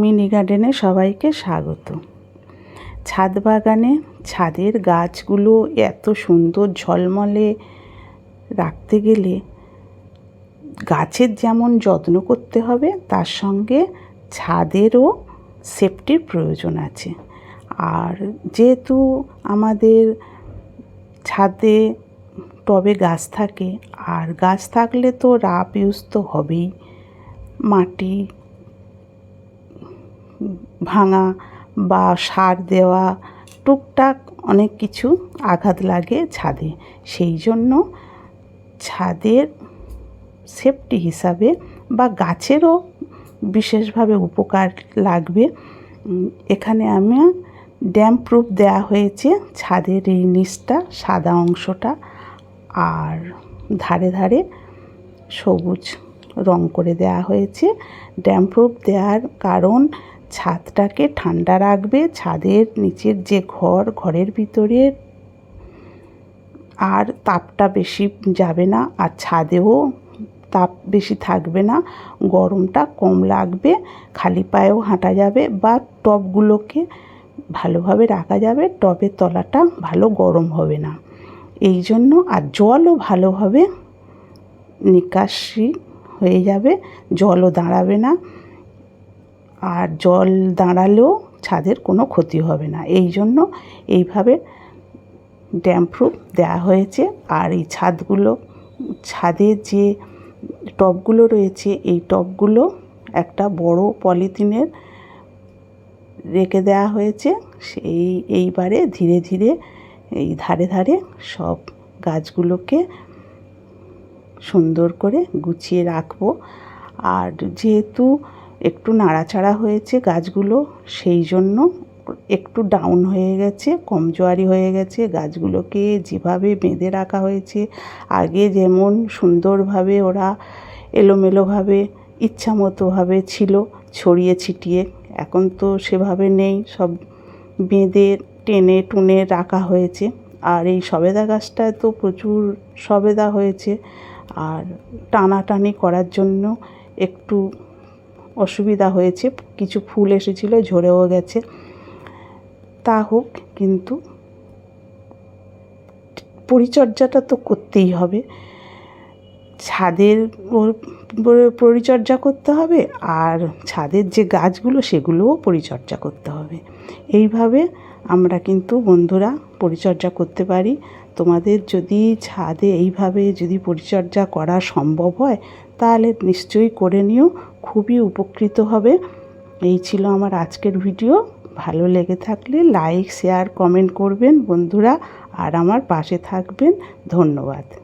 Mini গার্ডেনে সবাইকে স্বাগত। ছাদ বাগানে ছাদের গাছগুলো এত সুন্দর ঝলমলে রাখতে গেলে গাছের যেমন যত্ন করতে হবে, তার সঙ্গে ছাদেরও সেফটির প্রয়োজন আছে। আর যেহেতু আমাদের ছাদে টবে গাছ থাকে, আর গাছ থাকলে তো রাপ ইউজ তো হবেই। মাটি ভাঙা বা সার দেওয়া, টুকটাক অনেক কিছু আঘাত লাগে ছাদে। সেই জন্য ছাদের সেফটি হিসাবে বা গাছেরও বিশেষভাবে উপকার লাগবে। এখানে আমি ড্যাম প্রুফ দেওয়া হয়েছে ছাদের এই নিচটা, সাদা অংশটা, আর ধারে ধারে সবুজ রং করে দেওয়া হয়েছে। ড্যাম প্রুফ দেওয়ার কারণ ছাদটাকে ঠান্ডা রাখবে। ছাদের নিচের যে ঘর, ঘরের ভিতরে আর তাপটা বেশি যাবে না আর ছাদেও তাপ বেশি থাকবে না। গরমটা কম লাগবে, খালি পায়েও হাঁটা যাবে বা টবগুলোকে ভালোভাবে রাখা যাবে। টবের তলাটা ভালো গরম হবে না। এই জন্য আর জলও ভালোভাবে নিকাশি হয়ে যাবে, জলও দাঁড়াবে না। আর জল দাঁড়ালেও ছাদের কোনো ক্ষতি হবে না। এই জন্য এইভাবে ড্যাম প্রুফ দেওয়া হয়েছে। আর এই ছাদগুলো ছাদের যে টবগুলো রয়েছে, এই টবগুলো একটা বড় পলিথিনের রেখে দেওয়া হয়েছে। সেই, এইবারে ধীরে ধীরে এই ধারে ধারে সব গাছগুলোকে সুন্দর করে গুছিয়ে রাখব। আর যেহেতু একটু নাড়াচাড়া হয়েছে গাছগুলো, সেই জন্য একটু ডাউন হয়ে গেছে কমজোয়ারি হয়ে গেছে। গাছগুলোকে যেভাবে বেঁধে রাখা হয়েছে, আগে যেমন সুন্দরভাবে ওরা এলোমেলোভাবে ইচ্ছামতোভাবে ছিল, ছড়িয়ে ছিটিয়ে, এখন তো সেভাবে নেই, সব বেঁধে টেনে টুনে রাখা হয়েছে। আর এই সবেদা গাছটায় তো প্রচুর সবেদা হয়েছে, আর টানাটানি করার জন্য একটু অসুবিধা হয়েছে, কিছু ফুল এসেছিল, ঝরেও গেছে। তা হোক, কিন্তু পরিচর্যাটা তো করতেই হবে। ছাদের পরিচর্যা করতে হবে, আর ছাদের যে গাছগুলো, সেগুলোও পরিচর্যা করতে হবে। এইভাবে আমরা কিন্তু বন্ধুরা পরিচর্যা করতে পারি। তোমাদের যদি ছাদে এইভাবে যদি পরিচর্যা করা সম্ভব হয় তাহলে নিশ্চয়ই করে নিও, খুবই উপকৃত হবে। এই ছিল আমার আজকের ভিডিও। ভালো লেগে থাকলে লাইক, শেয়ার, কমেন্ট করবেন বন্ধুরা। আর আমার পাশে থাকবেন। ধন্যবাদ।